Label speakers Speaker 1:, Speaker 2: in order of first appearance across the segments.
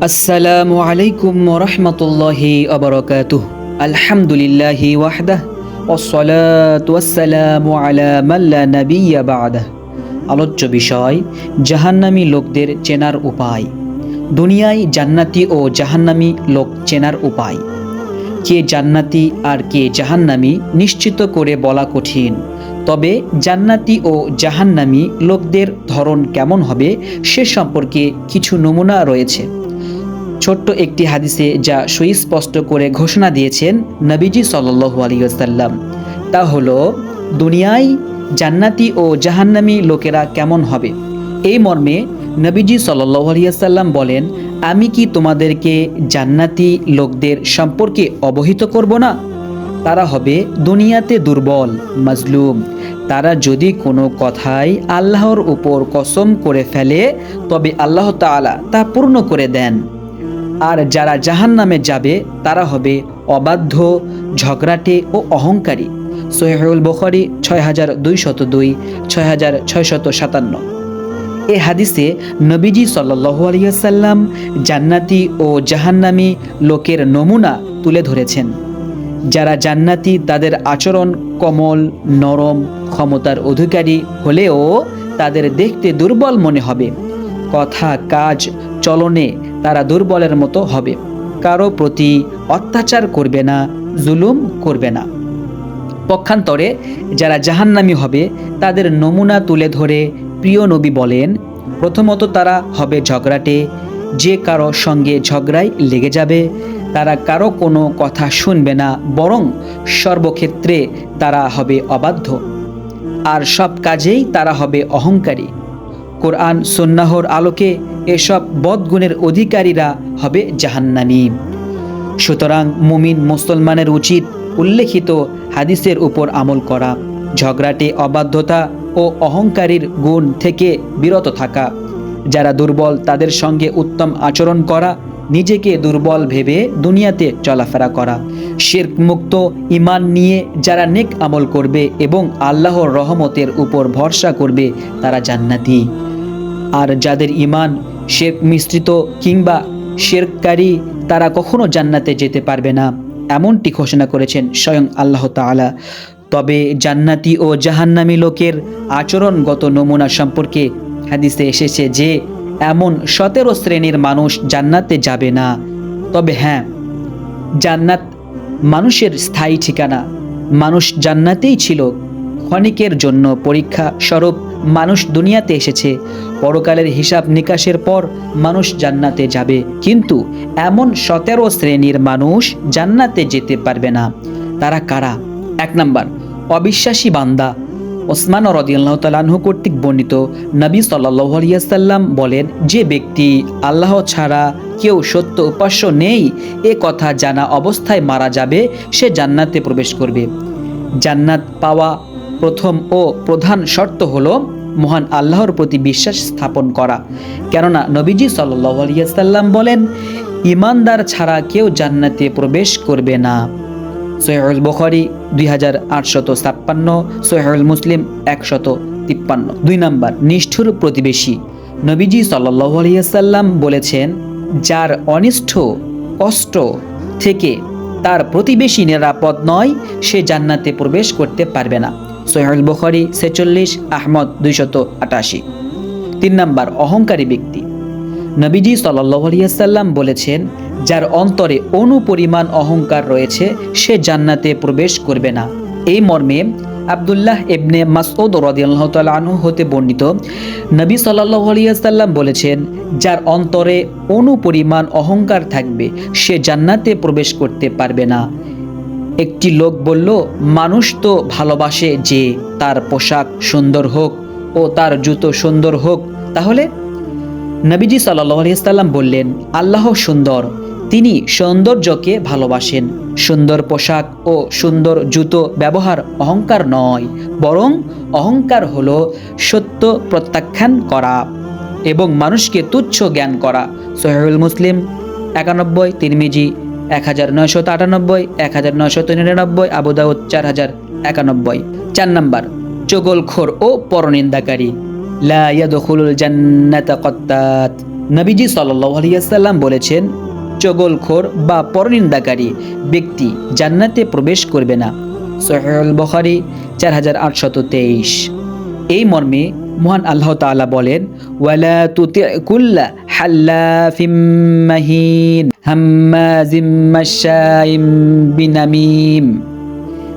Speaker 1: আসসালামু আলাইকুম রহমতুল্লাহি অবরকাত আলহামদুলিল্লাহি ওয়াহদাহ ওসলাতাম আলা মাল্লা নবিয়া বাদাহ। আলোচ্য বিষয়, জাহান্নামী লোকদের চেনার উপায়। দুনিয়ায় জান্নাতি ও জাহান্নামী লোক চেনার উপায়। কে জান্নাতি আর কে জাহান্নামি নিশ্চিত করে বলা কঠিন। তবে জান্নাতি ও জাহান্নামি লোকদের ধরন কেমন হবে সে সম্পর্কে কিছু নমুনা রয়েছে। ছোট্ট একটি হাদিসে যা সুস্পষ্ট করে ঘোষণা দিয়েছেন নবীজি সাল্লু আলিয়াল্লাম তা হলো, দুনিয়ায় জান্নাতি ও জাহান্নামী লোকেরা কেমন হবে? এই মর্মে নবীজি সাল্লু আলিয়াল্লাম বলেন, আমি কি তোমাদেরকে জান্নাতি লোকদের সম্পর্কে অবহিত করব না? তারা হবে দুনিয়াতে দুর্বল, মাজলুম। তারা যদি কোনো কথাই আল্লাহর উপর কসম করে ফেলে, তবে আল্লাহ তাআলা তা পূর্ণ করে দেন। আর যারা জাহান নামে যাবে, তারা হবে অবাধ্য, ঝগড়াটে ও অহংকারী। সোহেউল বখরি ছয় হাজার দুইশত দুই ছয় হাজার ছয়শত সাতান্ন। এ হাদিসে নবীজি সাল্লু আলিয়াল্লাম জান্নাতি ও জাহান্নামী লোকের নমুনা তুলে ধরেছেন। যারা জান্নাতি, তাদের আচরণ কমল, নরম, ক্ষমতার অধিকারী হলেও তাদের দেখতে দুর্বল মনে হবে। কথা, কাজ, চলনে তারা দুর্বলের মতো হবে। কারও প্রতি অত্যাচার করবে না, জুলুম করবে না। পক্ষান্তরে যারা জাহান্নামী হবে, তাদের নমুনা তুলে ধরে প্রিয় নবী বলেন, প্রথমত তারা হবে ঝগড়াটে। যে কারও সঙ্গে ঝগড়ায় লেগে যাবে, তারা কারও কোনো কথা শুনবে না, বরং সর্বক্ষেত্রে তারা হবে অবাধ্য। আর সব কাজেই তারা হবে অহংকারী। কোরআন সন্ন্যাহর আলোকে এসব বদগুণের অধিকারীরা হবে জাহান্নানি সুতরাং মুমিন মুসলমানের উচিত উল্লেখিত হাদিসের উপর আমল করা, ঝগড়াটে অবাধ্যতা ও অহংকারীর গুণ থেকে বিরত থাকা। যারা দুর্বল তাদের সঙ্গে উত্তম আচরণ করা, নিজেকে দুর্বল ভেবে দুনিয়াতে চলাফেরা করা শির্ক মুক্ত ইমান নিয়ে যারা নেক আমল করবে এবং আল্লাহর রহমতের উপর ভরসা করবে, তারা জান্নাতি। আর যাদের ইমান শেরক মিশ্রিত কিংবা শেরকারী তারা কখনো জান্নাতে যেতে পারবে না। এমনটি ঘোষণা করেছেন স্বয়ং আল্লাহ তাআলা। তবে জান্নাতি ও জাহান্নামী লোকের আচরণগত নমুনা সম্পর্কে হাদিসে এসেছে যে, এমন সতেরো শ্রেণির মানুষ জান্নাতে যাবে না। তবে হ্যাঁ জান্নাত মানুষের স্থায়ী ঠিকানা। মানুষ জান্নাতেই ছিল। ক্ষণিকের জন্য পরীক্ষা স্বরূপ মানুষ দুনিয়াতে এসেছে। পরকালের হিসাব নিকাশের পর মানুষ জান্নাতে যাবে। কিন্তু এমন সতেরো শ্রেণির মানুষ জান্নাতে যেতে পারবে না। তারা কারা? এক নাম্বার, অবিশ্বাসী বান্দা। ওসমান রদিয়াল্লাহ তালাহু কর্তৃক বর্ণিত নবী সাল্লাহ আলিয়াল্লাম বলেন, যে ব্যক্তি আল্লাহ ছাড়া কেউ সত্য উপাস্য নেই, এ কথা জানা অবস্থায় মারা যাবে, সে জান্নাতে প্রবেশ করবে। জান্নাত পাওয়া প্রথম ও প্রধান শর্ত হলো মহান আল্লাহর প্রতি বিশ্বাস স্থাপন করা। কেননা নবীজি আলিয়াল্লাম বলেন, ইমানদার ছাড়া কেউ জান্নাতে প্রবেশ করবে না। সোহেল বখরি দুই হাজার আটশত ছাপ্পান্ন সোহেল মুসলিম একশত তিপ্পান্ন। দুই নাম্বার, নিষ্ঠুর প্রতিবেশী। নবীজি সাল্লাহ আলিয়াল্লাম বলেছেন, যার অনিষ্ঠ কষ্ট থেকে তার প্রতিবেশী নিরাপদ নয়, সে জান্নাতে প্রবেশ করতে পারবে না। সোহেল বখরি, ছেচল্লিশ, আহমদ দুইশত আটাশি। তিন নাম্বার, অহংকারী ব্যক্তি। নবীজি সাল্লাহ আলিয়াল্লাম বলেছেন, যার অন্তরে অনুপরিমাণ অহংকার রয়েছে, সে জান্নাতে প্রবেশ করবে না। এই মর্মে আবদুল্লাহ এবনে মাসউদ রদিয়াল্লাহ হতে বর্ণিত, নবী সাল্লাল্লাহু আলাইহি ওয়াসাল্লাম বলেছেন, যার অন্তরে অনুপরিমাণ অহংকার থাকবে, সে জান্নাতে প্রবেশ করতে পারবে না। একটি লোক বলল, মানুষ তো ভালোবাসে যে তার পোশাক সুন্দর হোক ও তার জুতো সুন্দর হোক, তাহলে? নবীজি আলিয়াল্লাম বললেন, আল্লাহ সুন্দর, তিনি সৌন্দর্যকে ভালোবাসেন। সুন্দর পোশাক ও সুন্দর জুতো ব্যবহার অহংকার নয়, বরং অহংকার হল সত্য প্রত্যাখ্যান করা এবং মানুষকে তুচ্ছ জ্ঞান করা। সোহেল মুসলিম, একানব্বই, তিরমিজি এক হাজার নয়শত আটানব্বই, এক হাজার নয়শত নিরানব্বই আবুদাউদ চার হাজার একানব্বই। চার নাম্বার, চগলখোর ও পরনিন্দাকারী। লা ইয়াদখুলুল কত্তাত। নবীজি সাল্লাহ আলিয়াল্লাম বলেছেন, চগলখোর বা পরনিন্দাকারী ব্যক্তি জান্নাতে প্রবেশ করবে না। সোহেল বখারি, চার হাজার আটশত তেইশ। এই মর্মে মহান আল্লাহ তাআলা বলেন, ওয়ালা তুতি কুল্লা হাল্লাফিম মাহিন। হাম্মাজিম মাশাইম বিনামিম।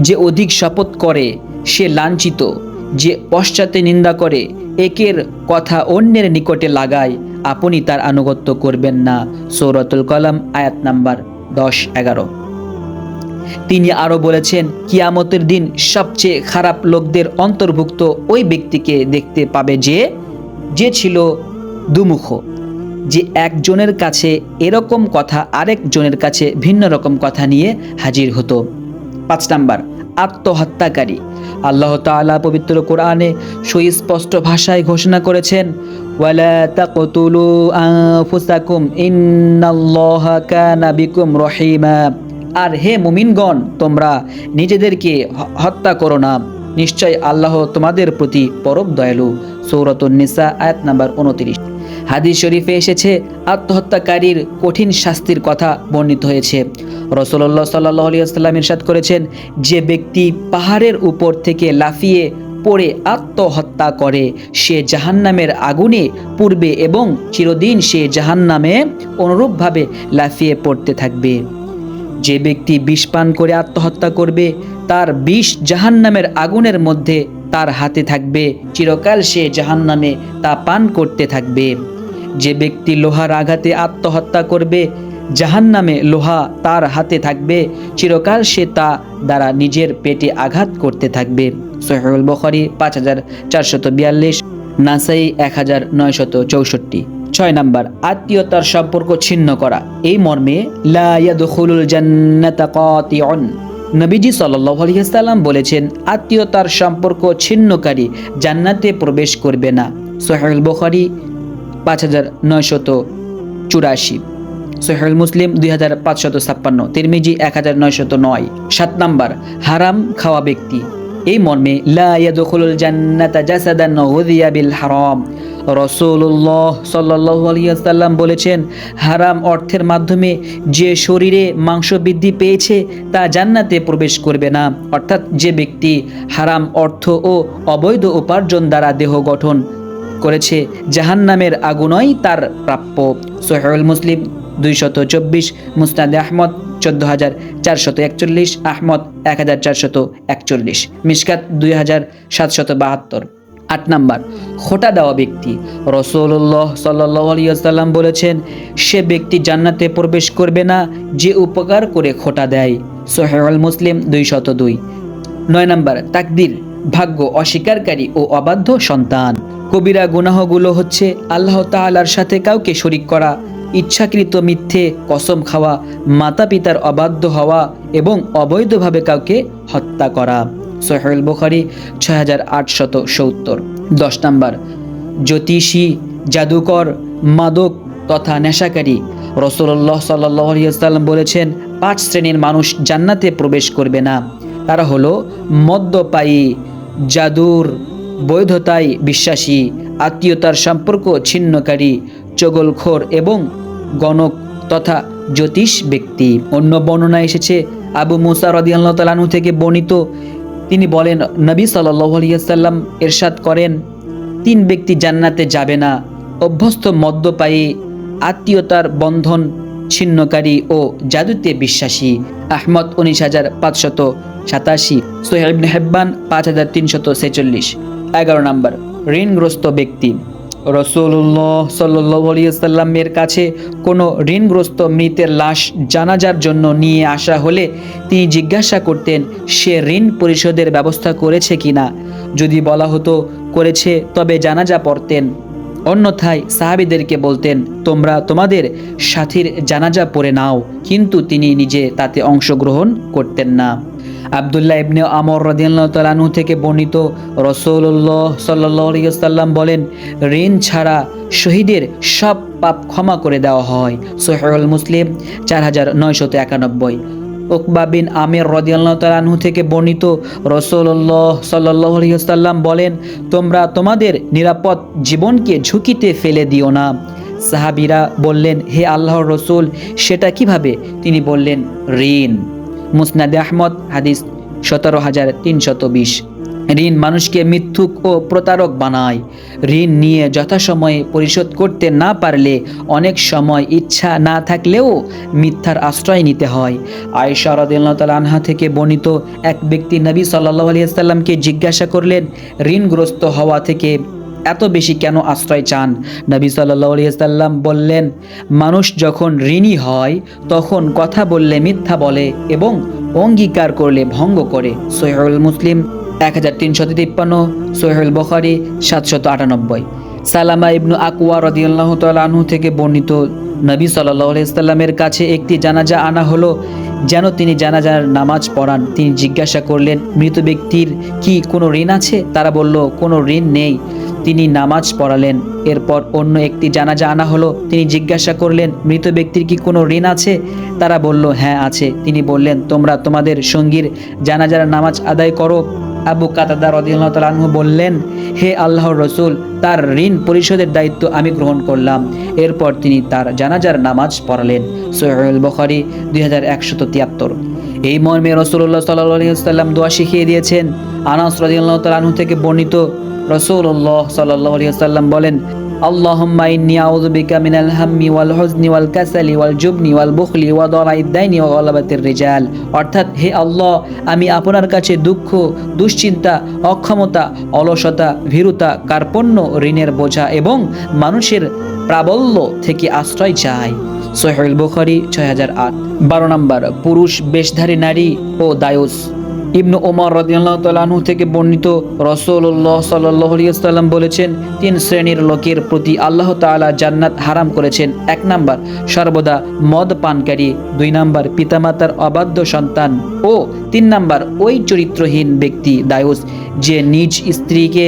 Speaker 1: যে অধিক শপথ করে, সে লাঞ্ছিত, যে পশ্চাতে নিন্দা করে, একের কথা অন্যের নিকটে লাগায়, আপনি তার আনুগত্য করবেন না। সৌরতুল কলাম, আয়াত নাম্বার দশ, এগারো। তিনি আরও বলেছেন, কিয়ামতের দিন সবচেয়ে খারাপ লোকদের অন্তর্ভুক্ত ওই ব্যক্তিকে দেখতে পাবে যে যে ছিল দুমুখ। যে একজনের কাছে এরকম কথা, আরেকজনের কাছে ভিন্ন রকম কথা নিয়ে হাজির হতো। পাঁচ নাম্বার, আত্মহত্যাকারী। আল্লাহ তাআলা পবিত্র কোরআনে সুস্পষ্ট ভাষায় ঘোষণা করেছেন রহিমা। আর হে মুমিনগণ, তোমরা নিজেদেরকে হত্যা করো না। নিশ্চয় আল্লাহ তোমাদের প্রতি পরম দয়ালু। সৌরতুন নিসা, আয়াত নাম্বার উনত্রিশ। হাদিস শরীফে এসেছে, আত্মহত্যাকারীর কঠিন শাস্তির কথা বর্ণিত হয়েছে। রসল্লাহ সাল্লাহ আলিয়াল্লাম ইরশাদ করেছেন, যে ব্যক্তি পাহাড়ের উপর থেকে লাফিয়ে পড়ে আত্মহত্যা করে, সে জাহান্নামের আগুনে পূর্বে এবং চিরদিন সে জাহান্নামে অনুরূপভাবে লাফিয়ে পড়তে থাকবে। যে ব্যক্তি বিষ পান করে আত্মহত্যা করবে, তার বিষ জাহান্নামের আগুনের মধ্যে তার হাতে থাকবে, চিরকাল সে জাহান্নামে তা পান করতে থাকবে। যে ব্যক্তি লোহার আঘাতে আত্মহত্যা করবে, জাহান্নামে লোহা তার হাতে থাকবে, চিরকাল সে তা দ্বারা নিজের পেটে আঘাত করতে থাকবে। সোহেল বখারি, পাঁচ হাজার চারশত বিয়াল্লিশ, নাসাই এক হাজার নয়শত চৌষট্টি। ছয় নাম্বার, আত্মীয়তার সম্পর্ক ছিন্ন করা। এই মর্মে নবীজি সাল্লাম বলেছেন, আত্মীয়তার সম্পর্ক ছিন্নকারী জান্নাতে প্রবেশ করবে না। সোহেল বুখারী পাঁচ হাজার নয়শত চুরাশি। সোহেল মুসলিম দুই হাজার পাঁচশত ছাপ্পান্ন, তিরমিজি এক হাজার নয়শত নয়। সাত নাম্বার, হারাম খাওয়া ব্যক্তি। এই মর্মে, লা ইয়াদখুলুল জান্নাতা হারাম। রসুল্লাহ সাল্লাম বলেছেন, হারাম অর্থের মাধ্যমে যে শরীরে মাংস বৃদ্ধি পেয়েছে, তা জান্নাতে প্রবেশ করবে না। অর্থাৎ যে ব্যক্তি হারাম অর্থ ও অবৈধ উপার্জন দ্বারা দেহ গঠন করেছে, জাহান্নামের আগুনই তার প্রাপ্য। সোহেল মুসলিম, দুইশত চব্বিশ মুস্তাদ আহমদ, চোদ্দ হাজার চারশত একচল্লিশ, আহমদ এক হাজার চারশত একচল্লিশ মিসকাত দুই হাজার সাতশত বাহাত্তর। আট নাম্বার, খোটা দেওয়া ব্যক্তি। রসুল্লাহ সাল্লাম বলেছেন, সে ব্যক্তি জান্নাতে প্রবেশ করবে না, যে উপকার করে খোটা দেয়। সোহেল মুসলিম দুই শত দুই। নয় নাম্বার, তাকদির। ভাগ্য অস্বীকারী ও অবাধ্য সন্তান। কবিরা গুনাহগুলো হচ্ছে আল্লাহ তাআলার সাথে কাউকে শরিক করা, ইচ্ছাকৃত মিথ্যে, কসম খাওয়া মাতা পিতার অবাধ্য হওয়া এবং অবৈধভাবে কাউকে হত্যা করা। সোহেল বুখারি, ছয় হাজার আটশত সত্তর। দশ নম্বর, জ্যোতিষী, জাদুকর, মাদক তথা নেশাকারী। রসুল্লাহ সাল্লাম বলেছেন, পাঁচ শ্রেণির মানুষ জান্নাতে প্রবেশ করবে না। তারা হলো মদ্যপায়ী, জাদুর, বৈধতায় বিশ্বাসী, আত্মীয়তার সম্পর্ক ছিন্নকারী, চগলখোর এবং গণক তথা জ্যোতিষ ব্যক্তি। অন্য বর্ণনা এসেছে, আবু মুসা রদিয়াল্লাহ তালানু থেকে বর্ণিত, তিনি বলেন, নবী সাল্লাহ এরশাদ করেন, তিন ব্যক্তি জান্নাতে যাবে না, অভ্যস্ত মদ্যপায়ী, আত্মীয়তার বন্ধন ছিন্নকারী ও জাদুতে বিশ্বাসী। আহমদ উনিশ হাজার পাঁচশত সাতাশি সোহেব হেব্বান পাঁচ হাজার তিনশত ছেচল্লিশ। এগারো নম্বর, ঋণগ্রস্ত ব্যক্তি। রসুল্লাহ সাল্লামের কাছে কোনো ঋণগ্রস্ত মৃতের লাশ জানাজার জন্য নিয়ে আসা হলে তিনি জিজ্ঞাসা করতেন, সে ঋণ পরিশোধের ব্যবস্থা করেছে কিনা? যদি বলা হতো, করেছে। তবে জানাজা পড়তেন। অন্যথায় সাহাবিদেরকে বলতেন, তোমরা তোমাদের সাথীর জানাজা পড়ে নাও। কিন্তু তিনি নিজে তাতে অংশগ্রহণ করতেন না। আবদুল্লাহ ইবনে আমর তালানু থেকে বর্ণিত রসৌল্লাহ সাল্লাম বলেন, ঋণ ছাড়া শহীদের সব পাপ ক্ষমা করে দেওয়া হয়। সোহেল মুসলিম চার হাজার নয়শত একানব্বই। উকবা বিন আমির রদিয়াল্লাহ তালাহু থেকে বর্ণিত রসল্লাহ সাল্লাহ আলিয়াল্লাম বলেন, তোমরা তোমাদের নিরাপদ জীবনকে ঝুঁকিতে ফেলে দিও না। সাহাবিরা বললেন, হে আল্লাহর রসুল, সেটা কীভাবে? তিনি বললেন, ঋণ। মুসনাদে আহমদ, হাদিস সতেরো হাজার তিনশত বিশ। ঋণ মানুষকে মিথ্যুক ও প্রতারক বানায়। ঋণ নিয়ে যথাসময়ে পরিশোধ করতে না পারলে অনেক সময় ইচ্ছা না থাকলেও মিথ্যার আশ্রয় নিতে হয়। আয়েশা রদিল্লাহ তাল আনহা থেকে বর্ণিত এক ব্যক্তি নবী সাল্লাহ আলিয়াল্লামকে জিজ্ঞাসা করলেন, ঋণগ্রস্ত হওয়া থেকে এত বেশি কেন আশ্রয় চান? নবী আলিয়াল্লাম বললেন, মানুষ যখন ঋণী হয়, তখন কথা বললে মিথ্যা বলে এবং অঙ্গীকার করলে ভঙ্গ করে। সোহেল মুসলিম এক হাজার তিনশত তিপ্পান্ন সোহেল বখারি সাতশত আটানব্বই। সালামা ইবনু আকুয়া রদিয়াল্লাহ তালু থেকে বর্ণিত নবী সাল্লাহ আলাইসাল্লামের কাছে একটি জানাজা আনা হলো, যেন তিনি জানাজার নামাজ পড়ান। তিনি জিজ্ঞাসা করলেন, মৃত ব্যক্তির কি কোনো ঋণ আছে? তারা বলল, কোনো ঋণ নেই। তিনি নামাজ পড়ালেন। এরপর অন্য একটি জানাজা আনা হলো। তিনি জিজ্ঞাসা করলেন, মৃত ব্যক্তির কি কোনো ঋণ আছে? তারা বলল হ্যাঁ আছে। তিনি বললেন, তোমরা তোমাদের সঙ্গীর জানাজার নামাজ আদায় করো। আবু কাতাদা রদিয়াল্লাহ তালাহু বললেন, হে আল্লাহর রসুল, তার ঋণ পরিশোধের দায়িত্ব আমি গ্রহণ করলাম। এরপর তিনি তার জানাজার নামাজ পড়ালেন। সোহেল বখারি, দুই হাজার একশত তিয়াত্তর। এই মর্মে রসুল্লাহ সাল্লাম দোয়া শিখিয়ে দিয়েছেন। আনাস রদিয়াল্লাহ তালাহু থেকে বর্ণিত রসুল্লাহ সাল্লাহ সাল্লাম বলেন اللهم إني أعوذ بك من الهم والحزن والكسل والجبن والبخل وضلع الدين وغلبة الرجال অর্থাৎ হে আল্লাহ আমি আপনার কাছে দুঃখ দুশ্চিন্তা অক্ষমতা অলসতা ভীরুতা কার্পণ্য ঋণের বোঝা এবং মানুষের প্রাবল্য থেকে আশ্রয় চাই সোহেল বুখারি ছয় হাজার আট বারো নম্বর পুরুষ বেশধারী নারী ও দায়ুস ইবনু ওমর রদিয়াল্লাহ তালাহু থেকে বর্ণিত রসুল্লাহ সাল্লাম বলেছেন, তিন শ্রেণির লোকের প্রতি আল্লাহ তাআলা জান্নাত হারাম করেছেন। এক নাম্বার, সর্বদা মদ পানকারী, দুই নাম্বার, পিতামাতার অবাধ্য সন্তান ও তিন নাম্বার, ওই চরিত্রহীন ব্যক্তি দায়ুস, যে নিজ স্ত্রীকে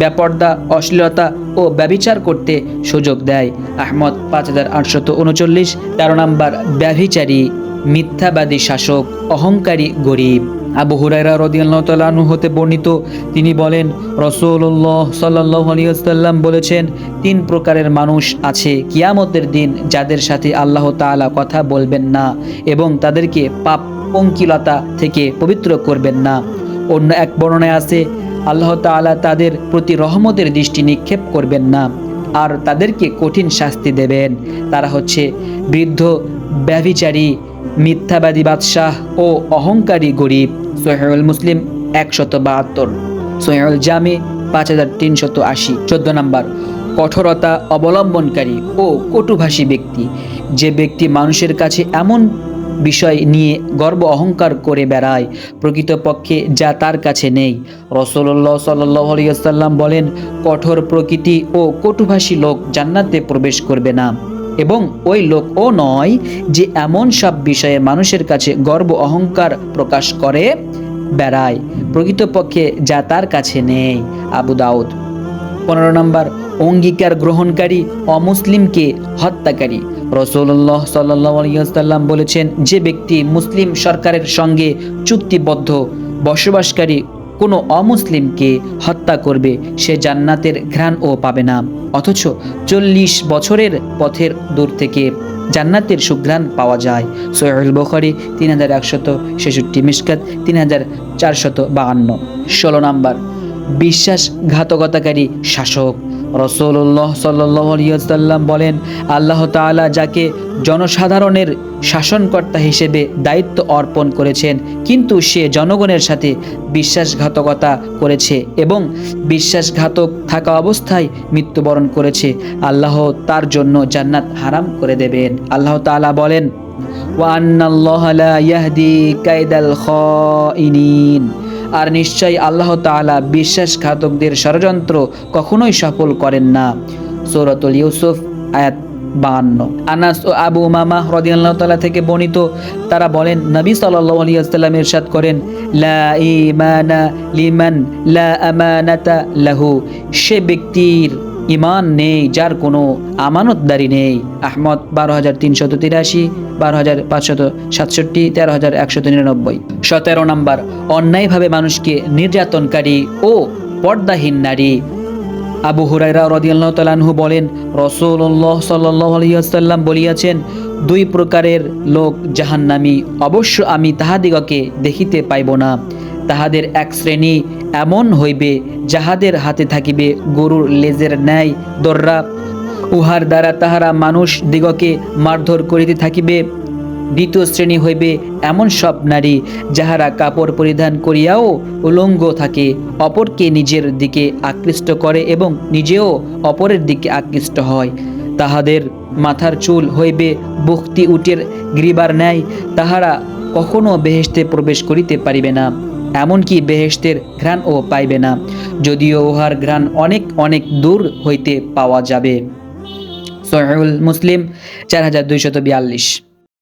Speaker 1: ব্যাপর্দা অশ্লীলতা ও ব্যভিচার করতে সুযোগ দেয়। আহমদ পাঁচ হাজার আটশত উনচল্লিশ, তেরো নাম্বার, ব্যভিচারী, মিথ্যাবাদী শাসক, অহংকারী, গরিব। আবু হুরাইরা রদিয়াল্লাহ হতে বর্ণিত। তিনি বলেন রসুল্লাহ সাল্লাহ আলিয়াল্লাম বলেছেন, তিন প্রকারের মানুষ আছে কিয়ামতের দিন যাদের সাথে আল্লাহ তাআলা কথা বলবেন না এবং তাদেরকে পাপ পঙ্কিলতা থেকে পবিত্র করবেন না। অন্য এক বর্ণনায় আছে, আল্লাহ তাআলা তাদের প্রতি রহমতের দৃষ্টি নিক্ষেপ করবেন না আর তাদেরকে কঠিন শাস্তি দেবেন। তারা হচ্ছে বৃদ্ধ, ব্যভিচারী মিথ্যাবাদী বাদশাহ ও অহংকারী গরিব সোহেল মুসলিম একশত বাহাত্তর সোহেল জামি পাঁচ হাজার তিনশত আশি, চোদ্দ নম্বর, কঠোরতা অবলম্বনকারী ও কটুভাষী ব্যক্তি। যে ব্যক্তি মানুষের কাছে এমন বিষয় নিয়ে গর্ব অহংকার করে বেড়ায়, প্রকৃতপক্ষে যা তার কাছে নেই। রসল্লাহ সাল্লাম বলেন, কঠোর প্রকৃতি ও কটুভাষী লোক জান্নাতে প্রবেশ করবে না। এবং ওই লোক ও নয় যে এমন সব বিষয়ে মানুষের কাছে গর্ব অহংকার প্রকাশ করে, বেড়ায়। প্রকৃতপক্ষে যা তার কাছে নেই, আবু দাউদ। পনেরো নম্বর, অঙ্গীকার গ্রহণকারী অমুসলিমকে হত্যাকারী। রসুল্লাহ সাল্লাম বলেছেন, যে ব্যক্তি মুসলিম সরকারের সঙ্গে চুক্তিবদ্ধ, বসবাসকারী কোনো অমুসলিমকে হত্যা করবে, সে জান্নাতের ঘ্রাণও পাবে না। অথচ চল্লিশ বছরের পথের দূর থেকে জান্নাতের সুঘ্রাণ পাওয়া যায়। সোহেল বখারি তিন হাজার একশত ছেষট্টি মিসকাত তিন হাজার চারশত বাহান্ন। ষোলো নাম্বার, বিশ্বাসঘাতকতাকারী শাসক। রসুল্লাহ সাল্লাম বলেন, আল্লাহ তাআলা যাকে জনসাধারণের শাসনকর্তা হিসেবে দায়িত্ব অর্পণ করেছেন, কিন্তু সে জনগণের সাথে বিশ্বাসঘাতকতা করেছে এবং বিশ্বাসঘাতক থাকা অবস্থায় মৃত্যুবরণ করেছে। আল্লাহ তার জন্য জান্নাত হারাম করে দেবেন। আল্লাহ তাআলা বলেন ওয়ান্নাল্লাহ লা ইয়াহদি কাইদাল খাইনিন। আর নিশ্চয়ই আল্লাহ তালা বিশ্বাসঘাতকদের ষড়যন্ত্র কখনোই সফল করেন না। সৌরতুল ইউসুফ, আয়াত বাহান্ন। আনাস ও আবু উমামা আল্লাহ তালা থেকে বর্ণিত, তারা বলেন, নবী সাল্লাহ আলী আসসালাম ইরশাদ করেন, লা ইমানা লিমান লা আমানাতা লাহু। সে ব্যক্তির ইমান নেই, যার কোনো আমানতদারি নেই। আহমদ, বারো হাজার তিনশত তিরাশি, বারো হাজার পাঁচশত সাতষট্টি, তেরো হাজার একশত নিরানব্বই। সতেরো নম্বর, অন্যায়ভাবে মানুষকে নির্যাতনকারী ও পর্দাহীন নারী। আবু হুরাইরা রদিয়াল্লাহ তালানহু বলেন রসুল্লাহ সাল্লাহ বলিয়াছেন, দুই প্রকারের লোক জাহান্নামি, অবশ্য আমি তাহাদিগকে দেখিতে পাইব না। তাহাদের এক শ্রেণি এমন হইবে, যাহাদের হাতে থাকিবে গরুর লেজের ন্যায় দর্রা। উহার দ্বারা তাহারা মানুষ দিগকে মারধর করিতে থাকিবে। দ্বিতীয় শ্রেণি হইবে এমন সব নারী, যাহারা কাপড় পরিধান করিয়াও উলঙ্গ থাকে, অপরকে নিজের দিকে আকৃষ্ট করে এবং নিজেও অপরের দিকে আকৃষ্ট হয়। তাহাদের মাথার চুল হইবে বক্তি উটের গ্রীবার ন্যায়, তাহারা কখনো বেহেশতে প্রবেশ করিতে পারিবে না। এমনকি বেহেশতের ঘ্রাণও পাইবে না, যদিও উহার ঘ্রাণ অনেক অনেক দূর হইতে পাওয়া যাবে। সহিউল মুসলিম, চার হাজার দুইশত বিয়াল্লিশ।